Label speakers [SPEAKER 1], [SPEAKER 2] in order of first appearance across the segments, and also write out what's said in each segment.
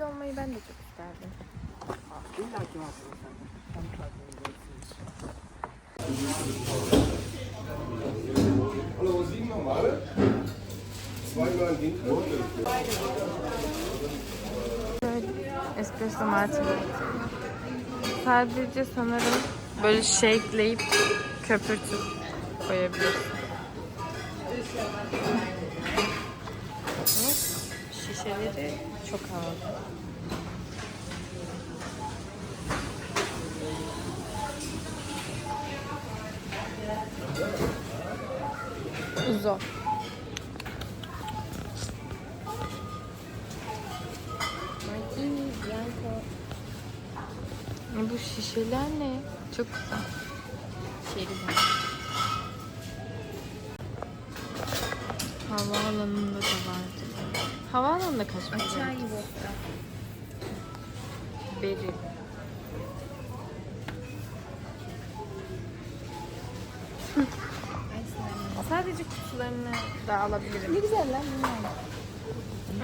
[SPEAKER 1] Sürpriz olmayı ben de çok isterdim.
[SPEAKER 2] İlla ki.
[SPEAKER 1] Böyle espresso martini. Sadece sanırım böyle shakeleyip köpürtüp koyabilirsin. Evet, şişeleri çok havalı. Uzo. Bu şişeler ne? Çok güzel. Şeridan. Havaalanında kaç para?
[SPEAKER 3] Çay vodka.
[SPEAKER 1] Beri. Sadece kutularını da alabilirim.
[SPEAKER 3] Ne güzel lan bunlar.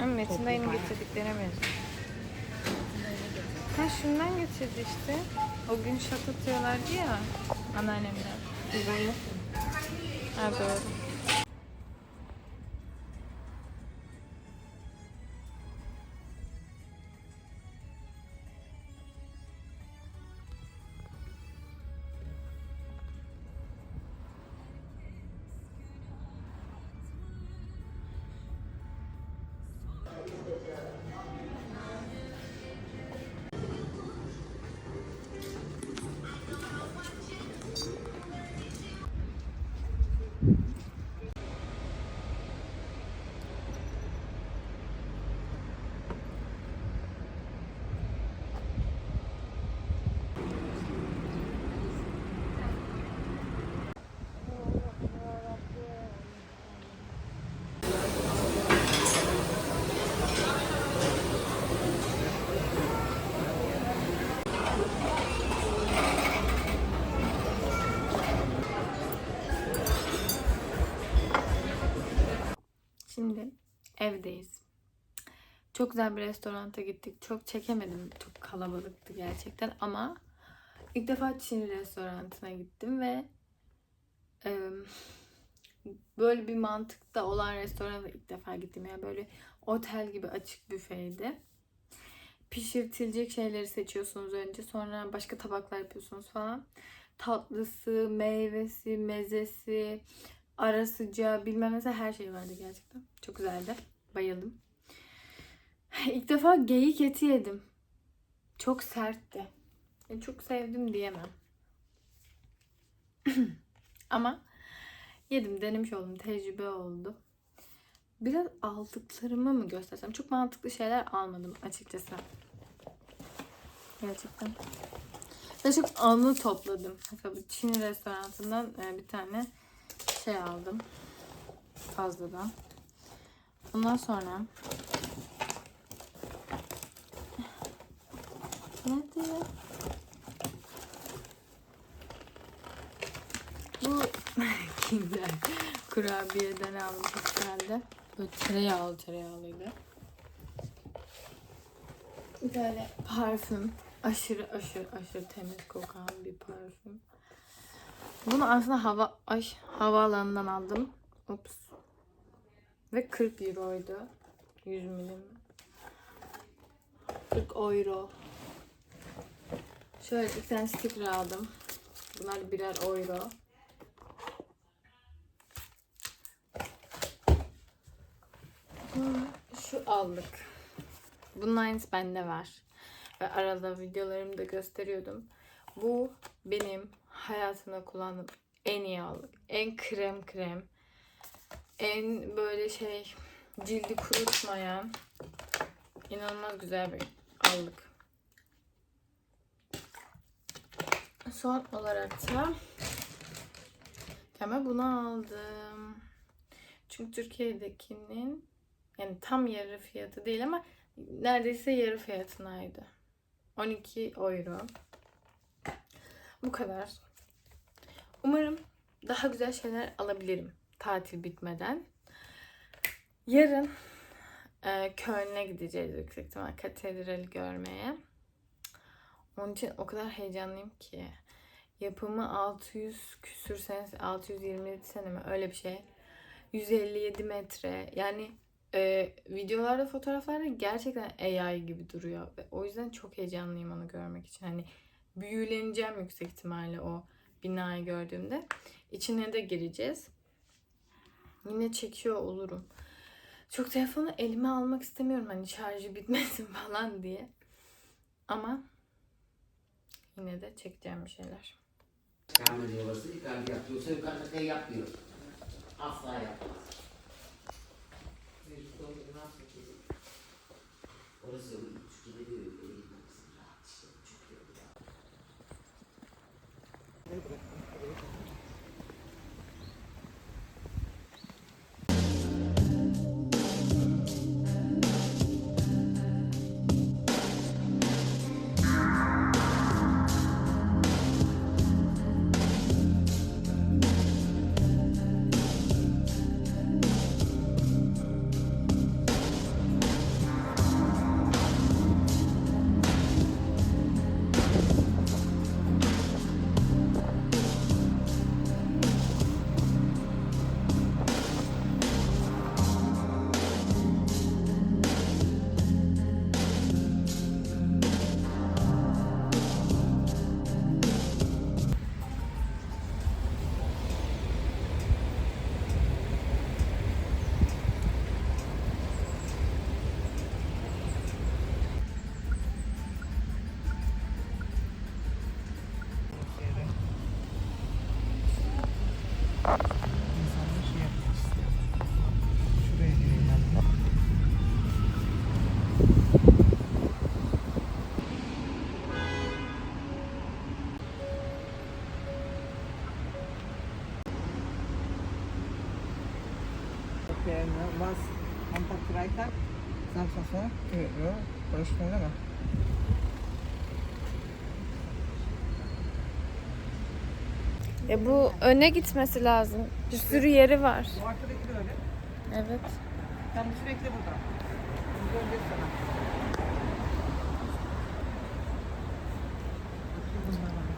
[SPEAKER 1] Ama Metin dayının getirdiklerine benziyor. Ha şundan getirdi işte. O gün şaklatıyorlardı ya anneannemler.
[SPEAKER 3] Ben yok.
[SPEAKER 1] Ha doğru. Çok güzel bir restoranta gittik. Çok çekemedim. Çok kalabalıktı gerçekten ama ilk defa Çin restoranına gittim ve e, böyle bir mantıkta olan restorana ilk defa gittim. Yani böyle otel gibi açık büfeydi. Pişirtilecek şeyleri seçiyorsunuz önce. Sonra başka tabaklar yapıyorsunuz falan. Tatlısı, meyvesi, mezesi, ara sıcağı bilmem mesela her şey vardı gerçekten. Çok güzeldi. Bayıldım. İlk defa geyik eti yedim. Çok sertti. Yani çok sevdim diyemem. Ama yedim, denemiş oldum, tecrübe oldu. Biraz aldıklarımı mı göstersem? Çok mantıklı şeyler almadım açıkçası. Gerçekten. Ve çok anı topladım. Mesela Çin restoranından e, bir tane şey aldım. Fazladan. Ondan sonra Nerede ya? Bu Kinder kurabiyeden çok güzeldi. Böyle tereyağlı tereyağlıydı. Tane parfüm. Aşırı aşırı aşırı temiz kokan bir parfüm. Bunu aslında hava ay havaalanından aldım. Ups. Ve 40 euroydu. 100 milim. 40 euro. Şöyle bir tane sticker aldım. Bunlar birer euro. Şu aldık. Bunun aynısı bende var. Ve arada videolarımda gösteriyordum. Bu benim hayatımda kullandığım en iyi aldık. En krem krem. En böyle şey cildi kurutmayan inanılmaz güzel bir aldık. Son olarak da Kemal bunu aldım. Çünkü Türkiye'dekinin yani tam yarı fiyatı değil ama neredeyse yarı fiyatınaydı. 12 euro. Bu kadar. Umarım daha güzel şeyler alabilirim tatil bitmeden. Yarın e, Köln'e gideceğiz yüksek ihtimal katedrali görmeye. Onun için o kadar heyecanlıyım ki. Yapımı 600 küsür sene, 627 sene mi öyle bir şey. 157 metre. Yani e, videolarda, fotoğraflarda gerçekten AI gibi duruyor. Ve o yüzden çok heyecanlıyım onu görmek için. Hani büyüleneceğim yüksek ihtimalle o binayı gördüğümde. İçine de gireceğiz. Yine çekiyor olurum. Çok telefonu elime almak istemiyorum hani şarjı bitmesin falan diye. Ama yine de çekeceğim bir şeyler.
[SPEAKER 4] Rahmet eylesin. Yukarıda yapıyorsa yukarıda yapmıyor. Asla yapmaz. Orası
[SPEAKER 1] Ya bu öne gitmesi lazım. Bir sürü yeri var.
[SPEAKER 2] Bu arkadaki de öyle.
[SPEAKER 1] Evet.
[SPEAKER 2] Sen sürekli burada. Biz döneceğiz sana.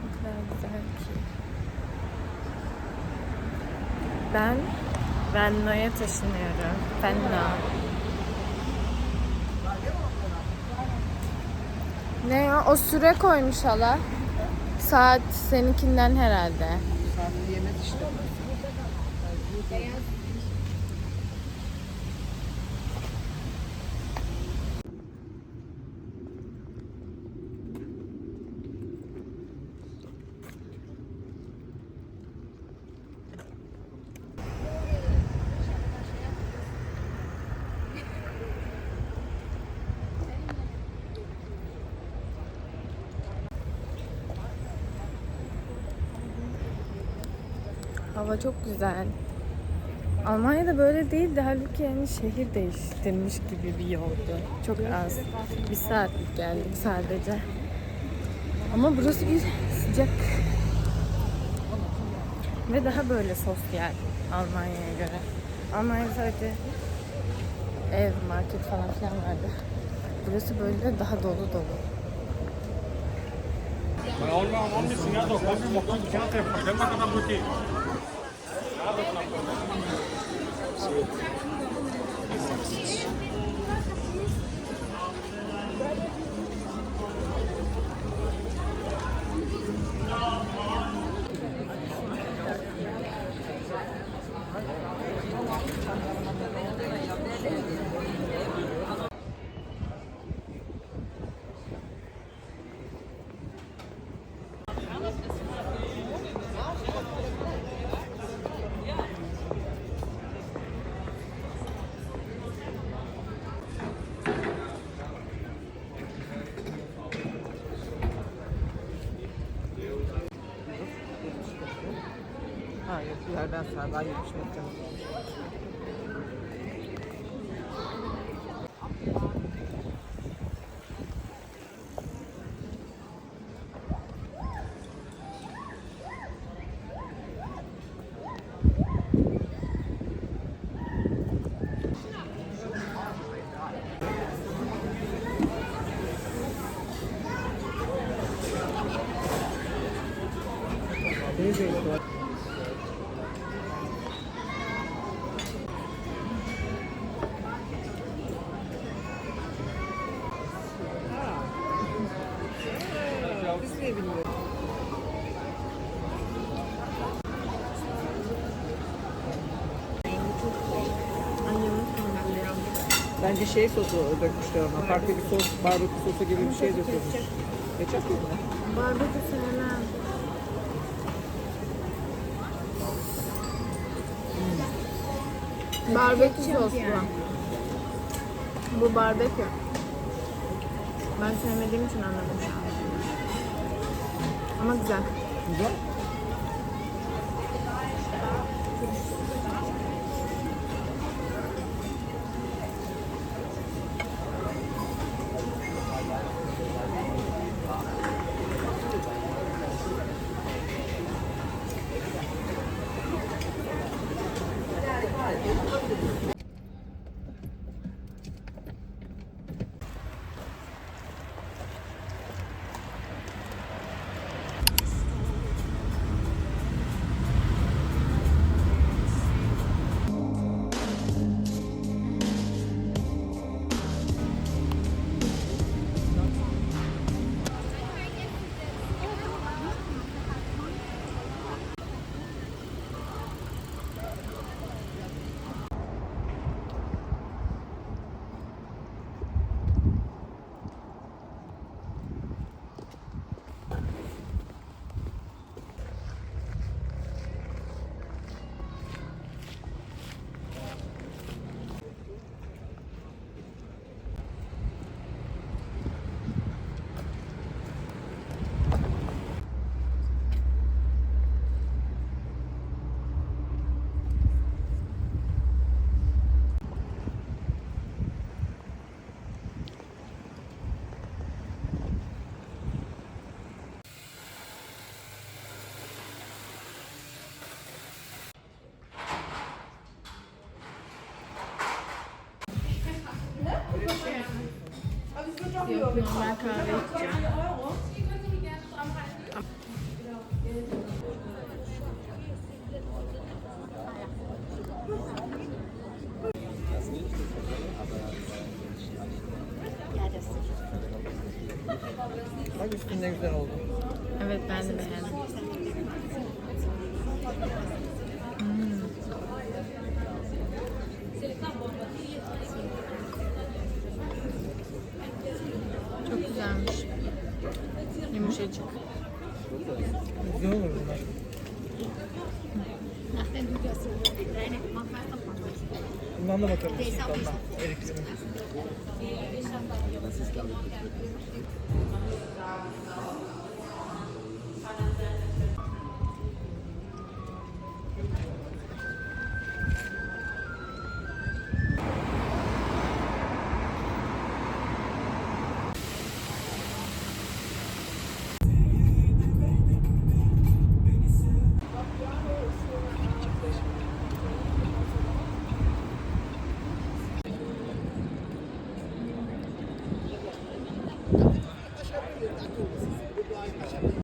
[SPEAKER 1] Ne kadar güzel ki. Ben Venlo'ya taşınıyorum. Venlo. Ne ya? O süre koymuş hala. Saat seninkinden herhalde. Hava çok güzel. Almanya'da böyle değildi. Halbuki yani şehir değiştirmiş gibi bir yoldu. Çok az. Bir saatlik geldik sadece. Ama burası bir sıcak. Ve daha böyle sosyal Almanya'ya göre. Almanya'da sadece ev, market falan filan vardı. Burası böyle daha dolu dolu.
[SPEAKER 2] Ha yok bir yerden sağ daha 70 metre. Ne Bence şey sosu dökmüşler ona. Farklı bir sos, barbekü sosu gibi bir şey dökülmüş. Ketçap yok mu?
[SPEAKER 1] Barbekü sevmem. Barbekü sos bu. Bu barbekü. Ben sevmediğim için anladım şu an. Ama güzel.
[SPEAKER 2] Güzel.
[SPEAKER 1] Kahve
[SPEAKER 5] güzelmiş. Yumuşacık.
[SPEAKER 2] Güzel olur bunlar. Bundan da bakalım. Sultan'dan. Eriklerin.
[SPEAKER 1] Nasıl Aşağıda bir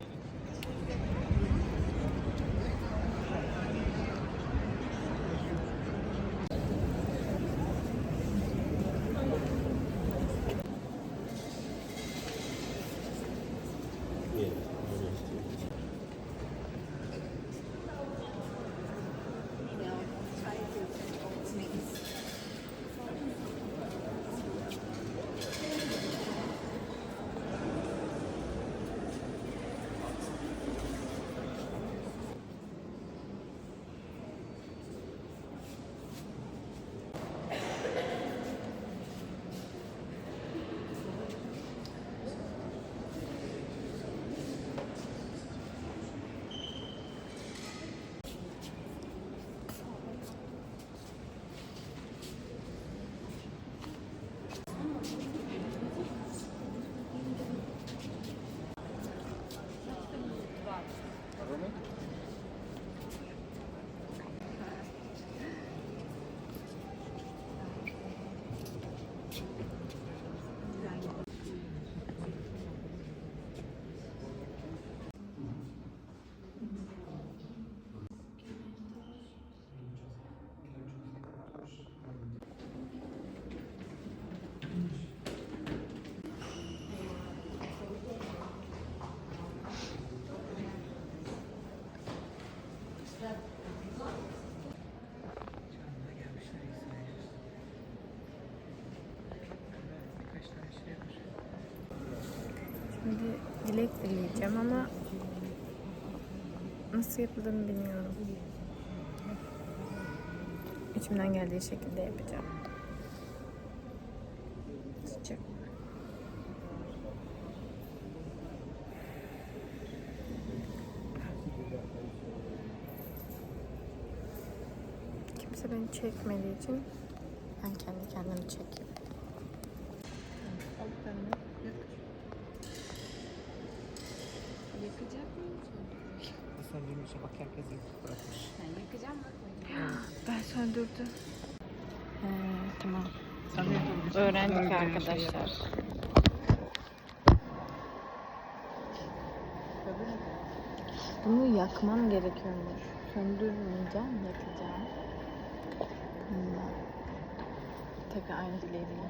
[SPEAKER 1] dilek dileyeceğim ama nasıl yapıldığını bilmiyorum. İçimden geldiği şekilde yapacağım. Sıcak. Kimse beni çekmediği için ben kendi kendimi çekeyim.
[SPEAKER 2] Söndürmüş bak herkes yakıp bırakmış.
[SPEAKER 1] Ben söndürdüm. tamam.
[SPEAKER 2] Sen de.
[SPEAKER 1] Öğrendik
[SPEAKER 2] şey
[SPEAKER 1] arkadaşlar. Bunu yakmam gerekiyormuş. Söndürmeyeceğim, yakacağım. Bununla. Tekrar aynı dileğiyle.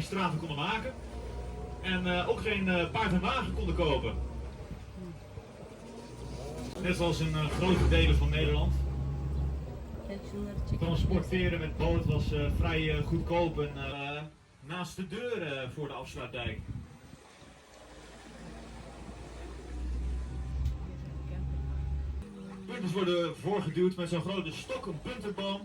[SPEAKER 6] Geen straten konden maken. En eh, ook geen eh, paard en wagen konden kopen. Net zoals in eh, grote delen van Nederland. Transporteren met boot was vrij goedkoop en naast de deur voor de afsluitdijk. Punters worden voorgeduwd met zo'n grote stok, een puntenboom.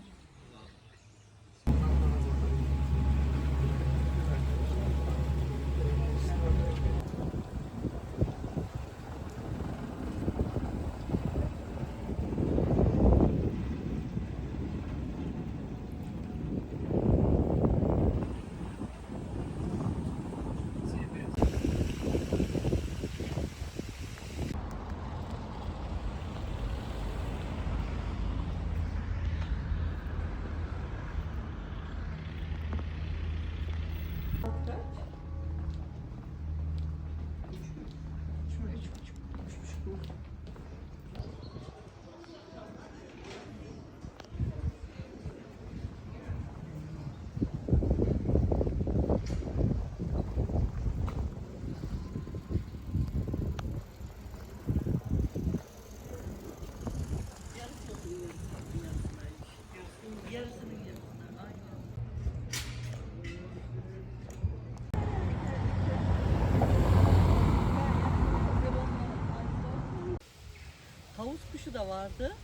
[SPEAKER 7] Da vardı.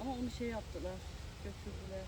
[SPEAKER 7] Ama onu şey yaptılar. Götürdüler.